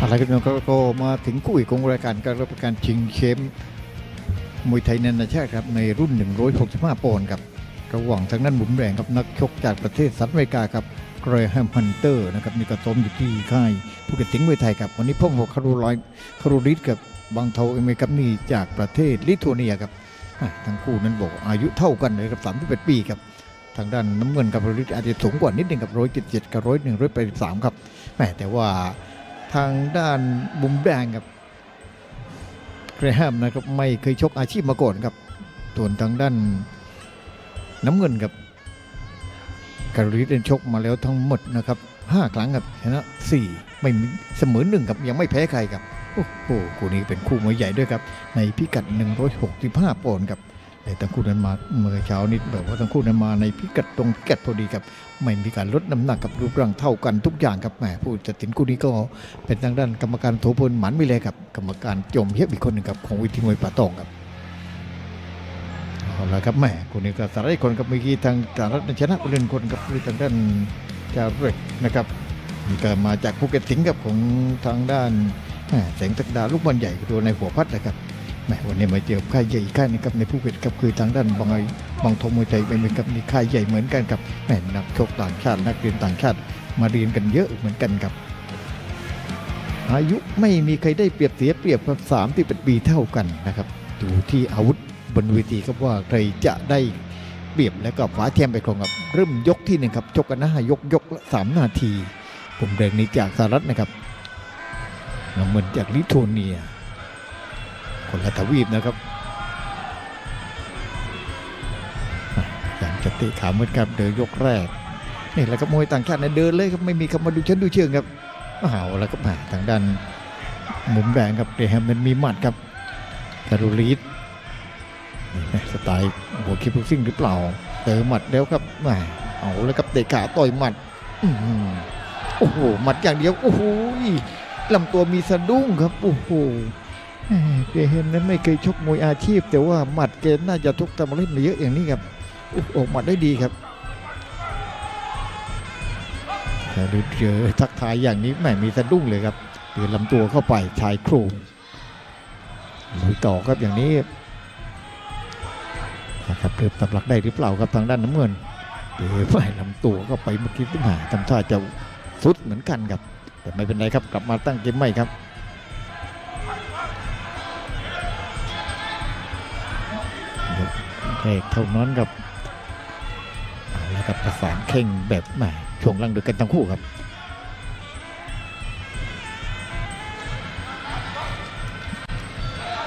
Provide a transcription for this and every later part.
อะไรกันเนี่ยก็มาถึงคู่อีกของรายการการรับประกันชิงแชมป์มวยไทยนานาชาติครับในรุ่น 165 ปอนด์ครับระหว่างทางด้านบุ๋มแดงครับนักชกจากประเทศสหรัฐอเมริกาครับเกรแฮมฮันเตอร์นะครับนี่ก็ซ้มอยู่ที่ค่ายภูเก็ตสิงห์มวยไทยครับวันนี้พ่อของคารูไลน์คารูริสกับบางเทาเอเมกับนี่จากประเทศลิทัวเนียครับทั้งคู่นั้นบอกอายุเท่ากันเลยครับ31ปีครับทางด้านน้ำเงินกับคารูริสอาจจะสูงกว่านิดหนึงกับ177กับ101 183ครับแหมแต่ว่า ทางด้านบุมแดงครับเกรแฮมนะครับไม่เคยชกอาชีพมาก่อนครับส่วนทางด้านน้ำเงินครับการีเล่นชกมาแล้วทั้งหมดนะครับ5ครั้งครับชนะ4ไม่เสมอหนึ่งครับยังไม่แพ้ใครครับโอ้โหคู่นี้เป็นคู่มวยใหญ่ด้วยครับในพิกัด 165ปอนด์ครับ แต่ทั้งคู่นั้นมาเมื่อเช้านี้แบบว่าทั้งคู่นั้นมาในพิกัดตรงพิกัดพอดีครับไม่มีการลดน้ำหนักกับรูปร่างเท่ากันทุกอย่างครับแหมผู้จัดสินคู่นี้ก็เป็นทางด้านกรรมการโถพลหมันวิเลยครับกรรมการจมเฮียบอีกคนหนึ่งครับของวิธีมวยป่าตองครับเอาละครับแหมคู่นี้ก็สาระอีกคนครับเมื่อกี้ทางสารัฐชนะไปเล่นคนครับทางด้านจาเรกนะครับนี่ก็มาจากภูเก็ตสิงห์ครับของทางด้านแหม่แสงตักดาลูกบอลใหญ่ตัวในหัวพัดนะครับ แมวันนี้มาเจอค่ายใหญ่ค่ายนึงครับในภูเก็ตครับคือทางด้านบางไอบางทงมวยไทยเป็นครับนี่ค่ายใหญ่เหมือนกันครับแม่นักชกต่างชาตินักเรียนต่างชาติมาเรียนกันเยอะเหมือนกันครับ อายุไม่มีใครได้เปรียบเสียเปรียบครับสามที่เป็นปีเท่ากันนะครับดูที่อาวุธบนเวทีครับว่าใครจะได้เปรียบแล้วก็ฟ้าแชมป์ไปครองครับเริ่มยกที่หนึ่งครับชกกันนะยกยกละสามนาที ผมเดินนี้จากสหรัฐนะครับน้ำเงินจากลิทัวเนีย คนละทวีปนะครับอย่างจะเตะขาเหมือนกับเดินยกแรกนี่แหละครับมวยต่างชาตินะเดินเลยครับไม่มีคำมาดูชั้นดูเชิงครับอ้าวแล้วก็มาทางด้านมุมแดงครับเดแฮมมันมีหมัดครับการูรีดสไตล์หัวคิปพุกซิ่งหรือเปล่าเจอหมัดแล้วครับมาเอาแล้วครับเตะขาต่อยหมัดโอ้โหหมัดอย่างเดียวโอ้โหลำตัวมีสะดุ้งครับโอ้โห แหม่เฮมนั้นไม่เคยชกมวยอาชีพ แต่ว่าหมัดเกณฑ์น่าจะทุกตำเล่นมาเยอะอย่างนี้ครับออกหมัดได้ดีครับแต่ดูเจอทักทายอย่างนี้แม่มีสะดุ้งเลยครับเตือลำตัวเข้าไปชายโครงลุยต่อครับอย่างนี้นะครับเริ่มตับหลักได้หรือเปล่าครับทางด้านน้ำเงินเดี๋ยวไปลำตัวเข้าไปเมื่อกี้ที่หาทำท่าจะสุดเหมือนกันครับ แต่ไม่เป็นไรครับกลับมาตั้งเกมใหม่ครับ กแรกเท่านั้นครับเอาละครับประสานเข่งแบบแหมช่วงล่างด้วยกันทั้งคู่ครับ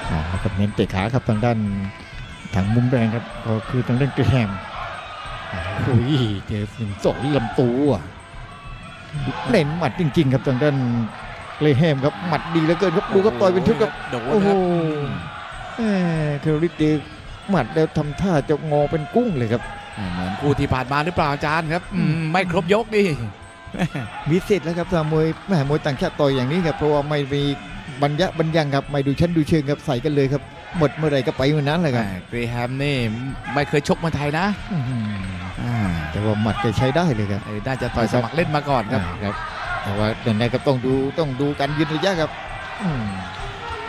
เอาละครับเน้นเตะขาครับทางด้านทางมุมแดงครับก็คือทางด้านกระแฮมโอ้ยเจอสินสองลำตัวเน้นหมัดจริง ๆ ครับทางด้านเลแฮมครับหมัดดีเหลือเกินครับดูครับต่อยเป็นชุดครับโดนโอ้คโหรับแหมเคอริสเด หมัดแล้วทำท่าจะงอเป็นกุ้งเลยครับอืมเหมือนคู่ที่ผ่านมาหรือเปล่าอาจารย์ครับอืมไม่ครบยกดิมีสิทธิ์แล้วครับถ้ามวยแม่มวยต่างชาติต่อยอย่างนี้ครับเพราะว่าไม่มีบรรยะบรรยังครับไม่ดูชั้นดูเชิงครับใส่กันเลยครับ หมดเมื่อไหรก็ไปเมื่อนั้นเลยครับเกรแฮมนี่ไม่เคยชกมาไทยนะอื้อหืออ่าแต่ว่าหมัดแกใช้ได้เลยครับเอ้ยน่าจะต่อยสมัครเล่นมาก่อนครับอ่าครับแต่ว่าเดินได้ก็ต้องดูต้องดูการยืนระยะครับอืม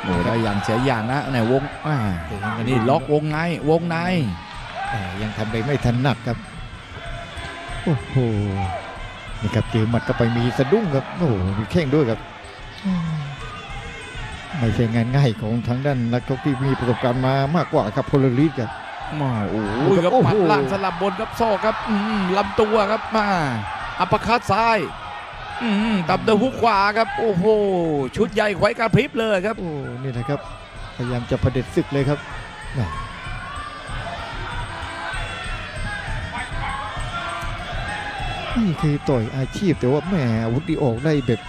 โอ้ได้อย่างเสียอย่างนะในวงอ่าแต่ยังอันนี้ล็อกวงในวงในแต่ยังทำได้ไม่ทันหนักครับโอ้โหนี่ครับเจอหมัดก็ไปมีสะดุ้งครับโอ้โหมีแข้งด้วยครับอืมไม่ใช่งานง่ายของทางด้านนักชกที่มีประสบการณ์มามากกว่าครับโพลาริสครับมาโอ้โอ้ยโหครับโอ้โหหมัดล่างสลับบนครับซอกครับอืมลำตัวครับมาอัปเปอร์คัตซ้ายอืม ตับเดฮุกขวาครับ โอ้โห ชุดใหญ่ไขว้กระพริบเลยครับ โอ้ นี่นะครับ พยายามจะประเด็จศึกเลยครับแหม่นี่คือต่อยอาชีพแต่ว่าแหมอาวุธที่ออกได้แบบ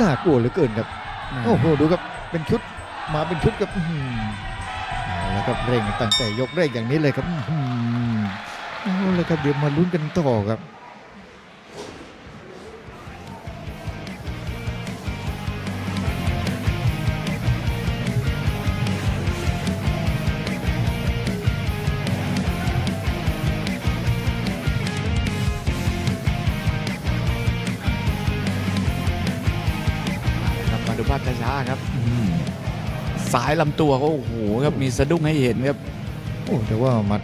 น่ากลัวเหลือเกินครับ โอ้โห ดูครับ เป็นชุดมาเป็นชุดครับอื้อหือเอาละครับเร่งตั้งแต่ยกแรกอย่างนี้เลยครับอื้อหือเอาละครับเดี๋ยวมาลุ้นกันต่อครับ ช้าๆครับอืมสายลำตัวก็โอ้โหครับมีสะดุ้งให้เห็นครับโอ้แต่ว่าหมัด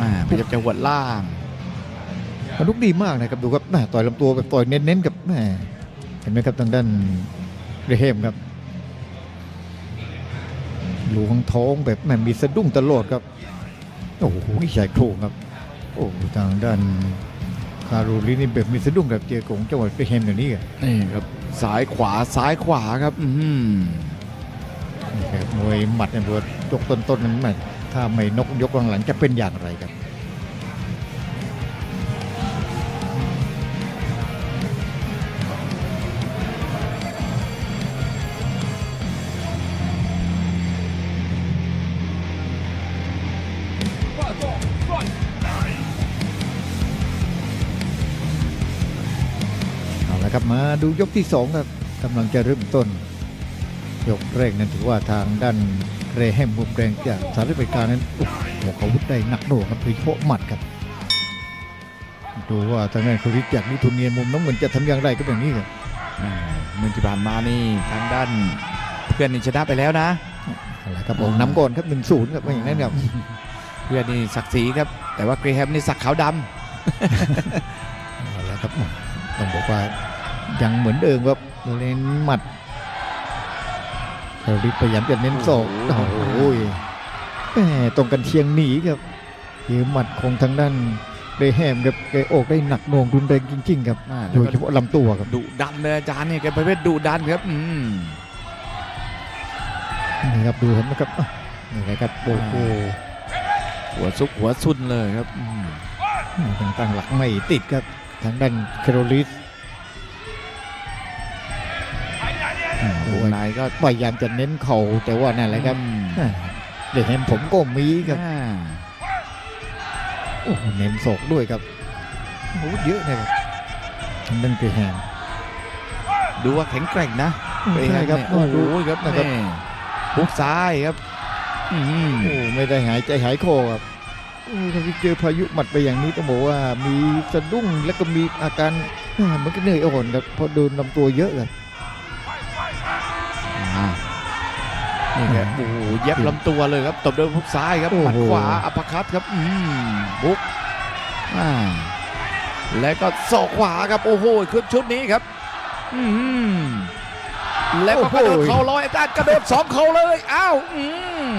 มาพยายามจะหวดล่างมันลุกดีมากนะครับดูครับแม่ต่อยลำตัวแบบต่อยเน้นๆกับแม่เห็นไหมครับทางด้านเรเฮมครับหลวงท้องแบบแม่มีสะดุ้งตลอดครับโอ้โหใหญ่โครงครับ โอ้ทางด้าน คารูลินี่แบบมีสะดุ้งกับเจอกงจังหวัดเรเฮมอย่างนี้ครับนี่ครับซ้ายขวาซ้ายขวาครับ อืมนี่ครับมวยหมัดในตัวยกต้นๆนั้นแม่ถ้าไม่นกยกหลังๆจะเป็นอย่างไรครับ เอาละครับมาดูยกที่สองครับกำลังจะเริ่มต้น ยกแรกนั้นถือว่าทางด้านเรแฮมมุมแดงจากสหรัฐอเมริกานั้นโอ้โหเขาอาวุธได้หนักหน่วงครับโดยเฉพาะหมัดครับดูว่าทางด้านคริสจากนิทุเนียนมุมน้ำเงินจะทำอย่างไรก็แบบนี้ครับอ่าเมื่อที่ผ่านมานี่ทางด้านเพื่อนนี่ชนะไปแล้วนะเอาละครับผมน้ำก่อนครับหนึ่งศูนย์ครับไม่อย่างนั้นครับเพื่อนนี่ศักดิ์ศรีครับ แต่ว่าเกรแฮมนี่สักขาวดเอาละครับต้องบอกว่า ยังเหมือนเดิมครับเน้นหมัดคริสพยายามจะเน้นศอกโอ้โหแหมตรงกันเชียงหนีครับยืมหมัดของทางด้านเรแฮมครับแกออกได้หนักหน่วงรุนแรงจริง ๆ ครับำอ่าโดแล้วยก็เฉพาะลำตัวครับดุดันเลยอาจารย์เนี่ยแกประเภทดุดันครับอืมนี่ครับดูเห็นไหมครับอะนี่แหละครับโอ้โหหัวซุกหัวซุนเลยครับอืมยังตั้งหลักไม่ติดครับทางด้านเคโรลิส วงในก็พยายามจะเน้นเข่าแต่ว่านั่นแหละครับอืมอ่าเดี๋ยวเห็นผมก็มีครับอ่าโอ้โหเน้นศอกด้วยครับโอ้โหเยอะนะครับทางด้านเกรแฮมดูว่าแข็งแกร่งนะเกรแฮใช่มครับเนี่ยโอ้โอ้โหโหครับนะครับนี่ฮุกซ้ายครับอืมโอ้ไม่ได้หายใจหายคอครับโอ้ถ้าเจอพายุหมัดไปอย่างนี้ต้องบอกว่ามีสะดุ้งแล้วก็มีอาการอ่าเหมันก็เหนื่อยอ่อนครับเพราะโดนลำตัวเยอะครับ นี่ครับโอ้โหเย็บลำตัวเลยครับตบด้วยฮุกซ้ายครับโอ้โหหมัดขวาอัปเปอร์คัตครับอืมบุกอ่าแล้วก็ศอกขวาครับโอ้โหขึ้นชุดนี้ครับอืมแล้วก็กระโดดเข่าลอยอาจารย์กระโดดสองเข่าเลยอ้าวอืม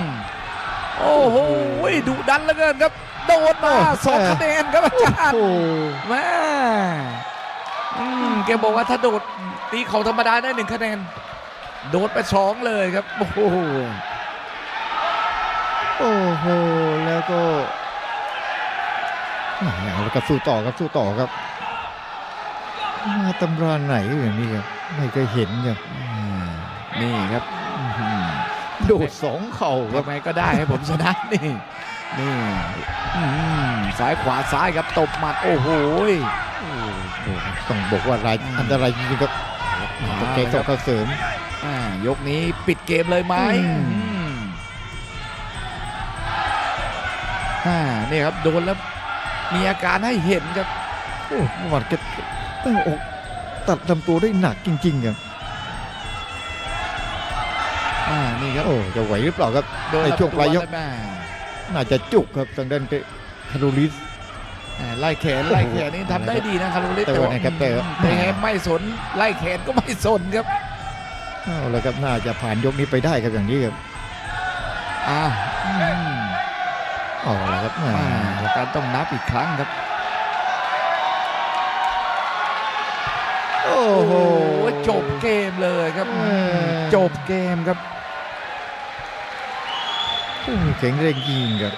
โอ้โหดุดันเหลือเกินครับโดดมาสองคะแนนครับอาจารย์โอ้แม่อืมแกบอกว่าถ้าโดดตีเข่าธรรมดาได้หนึ่งคะแนน โดดไปสองเลยครับ โอ้โห โอ้โห แล้วก็อ่าเอาแล้วก็สู้ต่อครับสู้ต่อครับ มาตำราไหนอย่างนี้ครับไม่เคยเห็นครับอืมนี่ครับอื้อหือโดดสองเข่าครับทำไมก็ได้ให้ผมชนะนี่นี่อืมซ้ายขวาซ้ายครับตบหมัดโอ้โหโอ้โหต้องบอกว่ารายอืมอันตรายจริงๆครับมาตะเกงสองเข้าเสริมอ่า ยกนี้ปิดเกมเลยไหมอืมอืมอ่านี่ครับโดนแล้วมีอาการให้เห็นครับโอ้หมัดก็ตั้งอกตัดลำตัวได้หนักจริงๆครับอ่านี่ครับโอ้จะไหวหรือเปล่าครับโดนในช่วงปลายยกแวแม่น่าจะจุกครับทางด้านคารูลิสอ่าไล่แขนไล่แขนนี่ทำได้ดีนะคาร์โลลิสแต่ว่านะครับแต่ว่าแต่แฮมไม่สนไล่แขนก็ไม่สนครับ เอาละครับน่าจะผ่านยกนี้ไปได้ครับอย่างนี้ครับอ่าอืมเอาละครับอ่าอ่าการต้องนับอีกครั้งครับ โอ้โหจบเกมเลยครับเออจบเกมครับแข็งแรงจริงครับ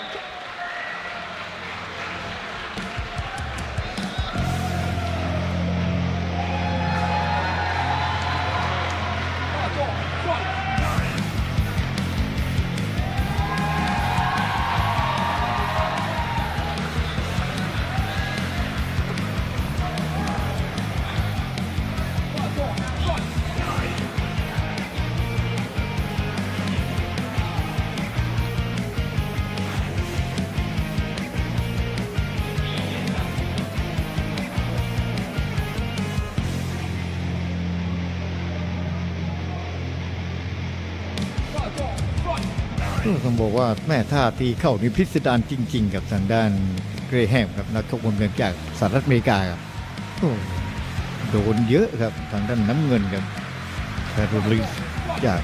ต้องบอกว่าแม่ท่าทีเข้านี่พิสดารจริง ๆ กับทางด้านเกรแฮมครับนักชกมุมเมืองจากสหรัฐอเมริกาครับโดนเยอะครับทางด้านน้ำเงินครับแคโรลีนจาก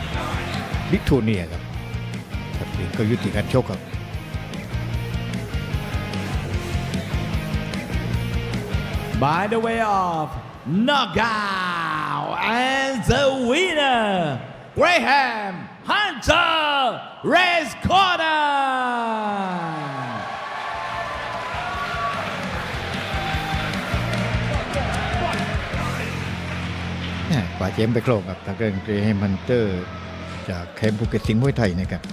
ลิทัวเนียครับครับก็ยุติการชกครับ by the way of knockout and the winner Graham Hunter Race Corner แม่กว่าเจมส์ไปโครองกับทางเรื่องเกรแฮมมันเตอร์ จากแคมป์ภูเก็ตสิงห์มวยไทยนะครับ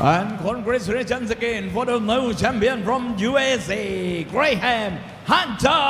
And congratulations again for the new champion from USA, Graham Hunter